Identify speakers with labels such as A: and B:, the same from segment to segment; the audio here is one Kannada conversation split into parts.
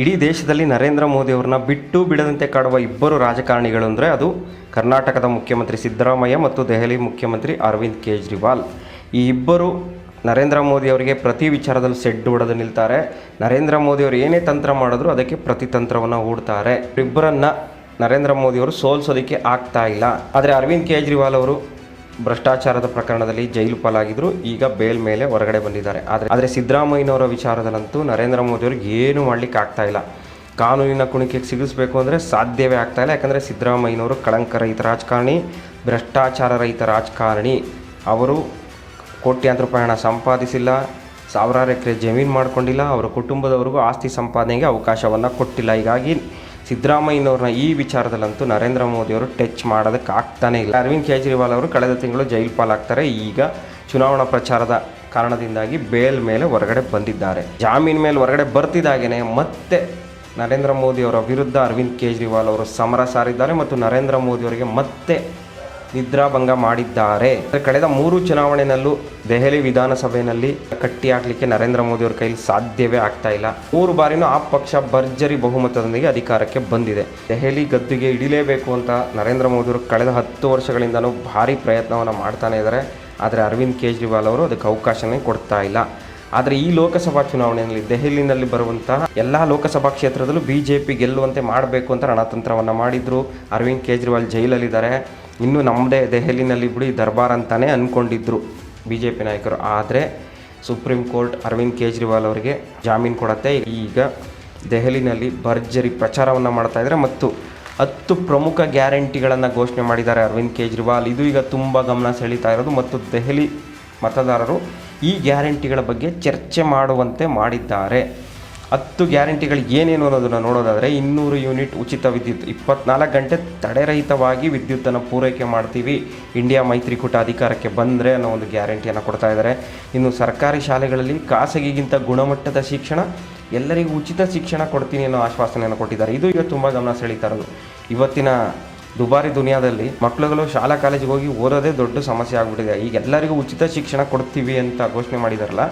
A: ಇಡೀ ದೇಶದಲ್ಲಿ ನರೇಂದ್ರ ಮೋದಿ ಅವ್ರನ್ನ ಬಿಟ್ಟು ಬಿಡದಂತೆ ಕಾಡುವ ಇಬ್ಬರು ರಾಜಕಾರಣಿಗಳು ಅಂದರೆ ಅದು ಕರ್ನಾಟಕದ ಮುಖ್ಯಮಂತ್ರಿ ಸಿದ್ದರಾಮಯ್ಯ ಮತ್ತು ದೆಹಲಿ ಮುಖ್ಯಮಂತ್ರಿ ಅರವಿಂದ್ ಕೇಜ್ರಿವಾಲ್. ಈ ಇಬ್ಬರು ನರೇಂದ್ರ ಮೋದಿ ಅವರಿಗೆ ಪ್ರತಿ ವಿಚಾರದಲ್ಲೂ ಸೆಡ್ಡು ಹೊಡೆದು ನಿಲ್ತಾರೆ. ನರೇಂದ್ರ ಮೋದಿ ಅವರು ಏನೇ ತಂತ್ರ ಮಾಡಿದ್ರು ಅದಕ್ಕೆ ಪ್ರತಿ ತಂತ್ರವನ್ನು ಹೂಡ್ತಾರೆ. ಇಬ್ಬರನ್ನ ನರೇಂದ್ರ ಮೋದಿಯವರು ಸೋಲ್ಸೋದಕ್ಕೆ ಆಗ್ತಾ ಇಲ್ಲ. ಆದರೆ ಅರವಿಂದ್ ಕೇಜ್ರಿವಾಲ್ ಅವರು ಭ್ರಷ್ಟಾಚಾರದ ಪ್ರಕರಣದಲ್ಲಿ ಜೈಲು ಪಾಲಾಗಿದ್ರು ಈಗ ಬೇಲ್ ಮೇಲೆ ಹೊರಗಡೆ ಬಂದಿದ್ದಾರೆ. ಆದರೆ ಆದರೆ ಸಿದ್ದರಾಮಯ್ಯನವರ ವಿಚಾರದಲ್ಲಂತೂ ನರೇಂದ್ರ ಮೋದಿ ಅವ್ರಿಗೆ ಏನು ಮಾಡಲಿಕ್ಕೆ ಆಗ್ತಾ ಇಲ್ಲ. ಕಾನೂನಿನ ಕುಣಿಕೆಗೆ ಸಿಗಿಸ್ಬೇಕು ಅಂದರೆ ಸಾಧ್ಯವೇ ಆಗ್ತಾ ಇಲ್ಲ. ಯಾಕಂದರೆ ಸಿದ್ದರಾಮಯ್ಯನವರು ಕಳಂಕ ರಹಿತ ರಾಜಕಾರಣಿ, ಭ್ರಷ್ಟಾಚಾರ ರಹಿತ ರಾಜಕಾರಣಿ. ಅವರು ಕೋಟ್ಯಾಂತರ ರೂಪಾಯಿ ಹಣ ಸಂಪಾದಿಸಿಲ್ಲ, ಸಾವಿರಾರು ಎಕರೆ ಜಮೀನು ಮಾಡಿಕೊಂಡಿಲ್ಲ. ಅವರ ಕುಟುಂಬದವರಿಗೂ ಆಸ್ತಿ ಸಂಪಾದನೆಗೆ ಅವಕಾಶವನ್ನು ಕೊಟ್ಟಿಲ್ಲ. ಹೀಗಾಗಿ ಸಿದ್ದರಾಮಯ್ಯನವ್ರನ್ನ ಈ ವಿಚಾರದಲ್ಲಂತೂ ನರೇಂದ್ರ ಮೋದಿಯವರು ಟಚ್ ಮಾಡೋದಕ್ಕೆ ಆಗ್ತಾನೇ ಇಲ್ಲ. ಅರವಿಂದ್ ಕೇಜ್ರಿವಾಲ್ ಅವರು ಕಳೆದ ತಿಂಗಳು ಜೈಲು ಪಾಲಾಗ್ತಾರೆ. ಈಗ ಚುನಾವಣಾ ಪ್ರಚಾರದ ಕಾರಣದಿಂದಾಗಿ ಬೇಲ್ ಮೇಲೆ ಹೊರಗಡೆ ಬಂದಿದ್ದಾರೆ. ಜಾಮೀನು ಮೇಲೆ ಹೊರಗಡೆ ಬರ್ತಿದ್ದಾಗೇನೆ ಮತ್ತೆ ನರೇಂದ್ರ ಮೋದಿಯವರ ವಿರುದ್ಧ ಅರವಿಂದ್ ಕೇಜ್ರಿವಾಲ್ ಅವರು ಸಮರ ಸಾರಿದ್ದಾರೆ ಮತ್ತು ನರೇಂದ್ರ ಮೋದಿಯವರಿಗೆ ಮತ್ತೆ ನಿದ್ರಾಭಂಗ ಮಾಡಿದ್ದಾರೆ ಕಳೆದ ಮೂರು ಚುನಾವಣೆಯಲ್ಲೂ ದೆಹಲಿ ವಿಧಾನಸಭೆಯಲ್ಲಿ ಕಟ್ಟಿ ಹಾಕ್ಲಿಕ್ಕೆ ನರೇಂದ್ರ ಮೋದಿ ಅವರ ಕೈಲಿ ಸಾಧ್ಯವೇ ಆಗ್ತಾ ಇಲ್ಲ. ಮೂರು ಬಾರಿನೂ ಆ ಪಕ್ಷ ಭರ್ಜರಿ ಬಹುಮತದೊಂದಿಗೆ ಅಧಿಕಾರಕ್ಕೆ ಬಂದಿದೆ. ದೆಹಲಿ ಗದ್ದುಗೆ ಹಿಡಿಲೇಬೇಕು ಅಂತ ನರೇಂದ್ರ ಮೋದಿ ಅವರು ಕಳೆದ ಹತ್ತು ವರ್ಷಗಳಿಂದಲೂ ಭಾರಿ ಪ್ರಯತ್ನವನ್ನು ಮಾಡ್ತಾನೆ ಇದ್ದಾರೆ. ಆದರೆ ಅರವಿಂದ್ ಕೇಜ್ರಿವಾಲ್ ಅವರು ಅದಕ್ಕೆ ಅವಕಾಶನೇ ಕೊಡ್ತಾ ಇಲ್ಲ. ಆದರೆ ಈ ಲೋಕಸಭಾ ಚುನಾವಣೆಯಲ್ಲಿ ದೆಹಲಿನಲ್ಲಿ ಬರುವಂತಹ ಎಲ್ಲ ಲೋಕಸಭಾ ಕ್ಷೇತ್ರದಲ್ಲೂ ಬಿ ಗೆಲ್ಲುವಂತೆ ಮಾಡಬೇಕು ಅಂತ ರಣತಂತ್ರವನ್ನು ಮಾಡಿದ್ರು. ಅರವಿಂದ್ ಕೇಜ್ರಿವಾಲ್ ಜೈಲಲ್ಲಿದ್ದಾರೆ. ಇನ್ನು ನಮ್ಮದೇ ದೆಹಲಿನಲ್ಲಿ ಬಿಡಿ ದರ್ಬಾರ್ ಅಂತಲೇ ಅಂದ್ಕೊಂಡಿದ್ರು ಬಿ ಜೆ ಪಿ ನಾಯಕರು. ಆದರೆ ಸುಪ್ರೀಂ ಕೋರ್ಟ್ ಅರವಿಂದ್ ಕೇಜ್ರಿವಾಲ್ ಅವರಿಗೆ ಜಾಮೀನು ಕೊಡತ್ತೆ. ಈಗ ದೆಹಲಿನಲ್ಲಿ ಭರ್ಜರಿ ಪ್ರಚಾರವನ್ನು ಮಾಡ್ತಾ ಇದ್ದಾರೆ ಮತ್ತು ಹತ್ತು ಪ್ರಮುಖ ಗ್ಯಾರಂಟಿಗಳನ್ನು ಘೋಷಣೆ ಮಾಡಿದ್ದಾರೆ ಅರವಿಂದ್ ಕೇಜ್ರಿವಾಲ್. ಇದು ಈಗ ತುಂಬ ಗಮನ ಸೆಳೀತಾ ಇರೋದು ಮತ್ತು ದೆಹಲಿ ಮತದಾರರು ಈ ಗ್ಯಾರಂಟಿಗಳ ಬಗ್ಗೆ ಚರ್ಚೆ ಮಾಡುವಂತೆ ಮಾಡಿದ್ದಾರೆ. ಹತ್ತು ಗ್ಯಾರಂಟಿಗಳು ಏನೇನು ಅನ್ನೋದನ್ನು ನೋಡೋದಾದರೆ ಇನ್ನೂರು ಯೂನಿಟ್ ಉಚಿತ ವಿದ್ಯುತ್. ಇಪ್ಪತ್ನಾಲ್ಕು ಗಂಟೆ ತಡೆರಹಿತವಾಗಿ ವಿದ್ಯುತ್ತನ್ನು ಪೂರೈಕೆ ಮಾಡ್ತೀವಿ. ಇಂಡಿಯಾ ಮೈತ್ರಿಕೂಟ ಅಧಿಕಾರಕ್ಕೆ ಬಂದರೆ ಅನ್ನೋ ಒಂದು ಗ್ಯಾರಂಟಿಯನ್ನು ಕೊಡ್ತಾ ಇದ್ದಾರೆ ಇನ್ನು ಸರ್ಕಾರಿ ಶಾಲೆಗಳಲ್ಲಿ ಖಾಸಗಿಗಿಂತ ಗುಣಮಟ್ಟದ ಶಿಕ್ಷಣ, ಎಲ್ಲರಿಗೂ ಉಚಿತ ಶಿಕ್ಷಣ ಕೊಡ್ತೀನಿ ಅನ್ನೋ ಆಶ್ವಾಸನೆಯನ್ನು ಕೊಟ್ಟಿದ್ದಾರೆ. ಇದು ಈಗ ತುಂಬ ಗಮನ ಸೆಳೀತಾ ಇವತ್ತಿನ ದುಬಾರಿ ದುನಿಯಾದಲ್ಲಿ ಮಕ್ಕಳುಗಳು ಶಾಲಾ ಕಾಲೇಜಿಗೆ ಹೋಗಿ ಓದೋದೇ ದೊಡ್ಡ ಸಮಸ್ಯೆ ಆಗಿಬಿಟ್ಟಿದೆ. ಈಗ ಎಲ್ಲರಿಗೂ ಉಚಿತ ಶಿಕ್ಷಣ ಕೊಡ್ತೀವಿ ಅಂತ ಘೋಷಣೆ ಮಾಡಿದಾರಲ್ಲ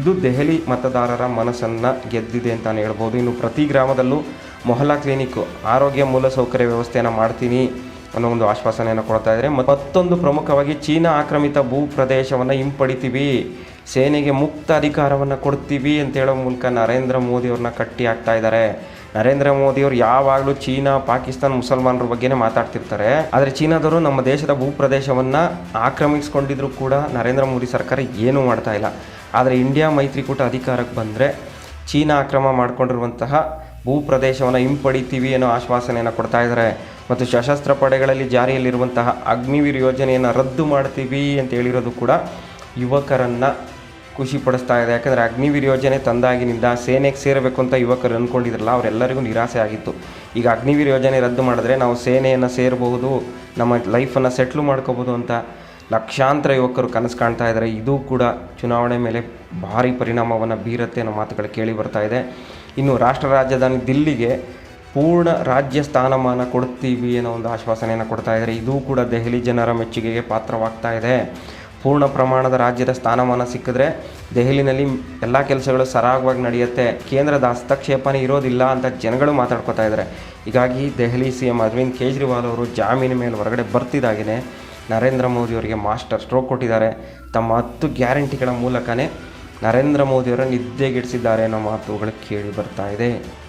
A: ಇದು ದೆಹಲಿ ಮತದಾರರ ಮನಸ್ಸನ್ನು ಗೆದ್ದಿದೆ ಅಂತಾನೆ ಹೇಳ್ಬೋದು. ಇನ್ನು ಪ್ರತಿ ಗ್ರಾಮದಲ್ಲೂ ಮೊಹಲ್ಲಾ ಕ್ಲಿನಿಕ್ ಆರೋಗ್ಯ ಮೂಲಸೌಕರ್ಯ ವ್ಯವಸ್ಥೆಯನ್ನು ಮಾಡ್ತೀನಿ ಅನ್ನೋ ಒಂದು ಆಶ್ವಾಸನೆಯನ್ನು ಕೊಡ್ತಾ ಇದ್ದಾರೆ. ಮತ್ತೊಂದು ಪ್ರಮುಖವಾಗಿ ಚೀನಾ ಆಕ್ರಮಿತ ಭೂ ಪ್ರದೇಶವನ್ನು ಹಿಂಪಡಿತೀವಿ. ಸೇನೆಗೆ ಮುಕ್ತ ಅಧಿಕಾರವನ್ನು ಕೊಡ್ತೀವಿ ಅಂತ ಹೇಳೋ ಮೂಲಕ ನರೇಂದ್ರ ಮೋದಿಯವ್ರನ್ನ ಕಟ್ಟಿ ಹಾಕ್ತಾ ಇದ್ದಾರೆ. ನರೇಂದ್ರ ಮೋದಿಯವರು ಯಾವಾಗಲೂ ಚೀನಾ, ಪಾಕಿಸ್ತಾನ ಮುಸಲ್ಮಾನರ ಬಗ್ಗೆನೇ ಮಾತಾಡ್ತಿರ್ತಾರೆ. ಆದರೆ ಚೀನಾದವರು ನಮ್ಮ ದೇಶದ ಭೂ ಪ್ರದೇಶವನ್ನು ಆಕ್ರಮಿಸ್ಕೊಂಡಿದ್ರು ಕೂಡ ನರೇಂದ್ರ ಮೋದಿ ಸರ್ಕಾರ ಏನೂ ಮಾಡ್ತಾ ಇಲ್ಲ. ಆದರೆ ಇಂಡಿಯಾ ಮೈತ್ರಿಕೂಟ ಅಧಿಕಾರಕ್ಕೆ ಬಂದರೆ ಚೀನಾ ಅಕ್ರಮ ಮಾಡಿಕೊಂಡಿರುವಂತಹ ಭೂಪ್ರದೇಶವನ್ನು ಹಿಂಪಡಿತೀವಿ ಅನ್ನೋ ಆಶ್ವಾಸನೆಯನ್ನು ಕೊಡ್ತಾ ಇದ್ದಾರೆ ಮತ್ತು ಸಶಸ್ತ್ರ ಪಡೆಗಳಲ್ಲಿ ಜಾರಿಯಲ್ಲಿರುವಂತಹ ಅಗ್ನಿವೀರ್ ಯೋಜನೆಯನ್ನು ರದ್ದು ಮಾಡ್ತೀವಿ ಅಂತ ಹೇಳಿರೋದು ಕೂಡ ಯುವಕರನ್ನು ಖುಷಿಪಡಿಸ್ತಾ ಇದೆ. ಯಾಕಂದರೆ ಅಗ್ನಿವೀರ್ ಯೋಜನೆ ತಂದಾಗಿನಿಂದ ಸೇನೆಗೆ ಸೇರಬೇಕು ಅಂತ ಯುವಕರು ಅಂದ್ಕೊಂಡಿದ್ರಲ್ಲ ಅವರೆಲ್ಲರಿಗೂ ನಿರಾಸೆ ಆಗಿತ್ತು. ಈಗ ಅಗ್ನಿವೀರ್ ಯೋಜನೆ ರದ್ದು ಮಾಡಿದ್ರೆ ನಾವು ಸೇನೆಯನ್ನು ಸೇರಬಹುದು, ನಮ್ಮ ಲೈಫನ್ನು ಸೆಟ್ಲು ಮಾಡ್ಕೋಬೋದು ಅಂತ ಲಕ್ಷಾಂತರ ಯುವಕರು ಕನಸು ಕಾಣ್ತಾ ಇದ್ದಾರೆ. ಇದು ಕೂಡ ಚುನಾವಣೆ ಮೇಲೆ ಭಾರಿ ಪರಿಣಾಮವನ್ನು ಬೀರುತ್ತೆ ಅನ್ನೋ ಮಾತುಗಳು ಕೇಳಿ ಬರ್ತಾ ಇದೆ. ಇನ್ನು ರಾಷ್ಟ್ರ ರಾಜಧಾನಿ ದಿಲ್ಲಿಗೆ ಪೂರ್ಣ ರಾಜ್ಯ ಸ್ಥಾನಮಾನ ಕೊಡ್ತೀವಿ ಅನ್ನೋ ಒಂದು ಆಶ್ವಾಸನೆಯನ್ನು ಕೊಡ್ತಾ ಇದ್ದಾರೆ. ಇದೂ ಕೂಡ ದೆಹಲಿ ಜನರ ಮೆಚ್ಚುಗೆಗೆ ಪಾತ್ರವಾಗ್ತಾ ಇದೆ. ಪೂರ್ಣ ಪ್ರಮಾಣದ ರಾಜ್ಯದ ಸ್ಥಾನಮಾನ ಸಿಕ್ಕಿದ್ರೆ ದೆಹಲಿನಲ್ಲಿ ಎಲ್ಲ ಕೆಲಸಗಳು ಸರಾಗವಾಗಿ ನಡೆಯುತ್ತೆ. ಕೇಂದ್ರದ ಹಸ್ತಕ್ಷೇಪನೇ ಇರೋದಿಲ್ಲ ಅಂತ ಜನಗಳು ಮಾತಾಡ್ಕೋತಾ ಇದ್ದಾರೆ. ಹೀಗಾಗಿ ದೆಹಲಿ ಸಿ ಎಂ ಅರವಿಂದ್ ಕೇಜ್ರಿವಾಲ್ ಅವರು ಜಾಮೀನು ಮೇಲೆ ಹೊರಗಡೆ ಬರ್ತಿದ್ದಾಗೇ ನರೇಂದ್ರ ಮೋದಿಯವರಿಗೆ ಮಾಸ್ಟರ್ ಸ್ಟ್ರೋಕ್ ಕೊಟ್ಟಿದ್ದಾರೆ. ತಮ್ಮ ಹತ್ತು ಗ್ಯಾರಂಟಿಗಳ ಮೂಲಕನೇ ನರೇಂದ್ರ ಮೋದಿಯವರ ನಿದ್ದೆಗೆಡಿಸಿದ್ದಾರೆ ಅನ್ನೋ ಮಾತುಗಳು ಕೇಳಿ ಬರ್ತಾ ಇದೆ.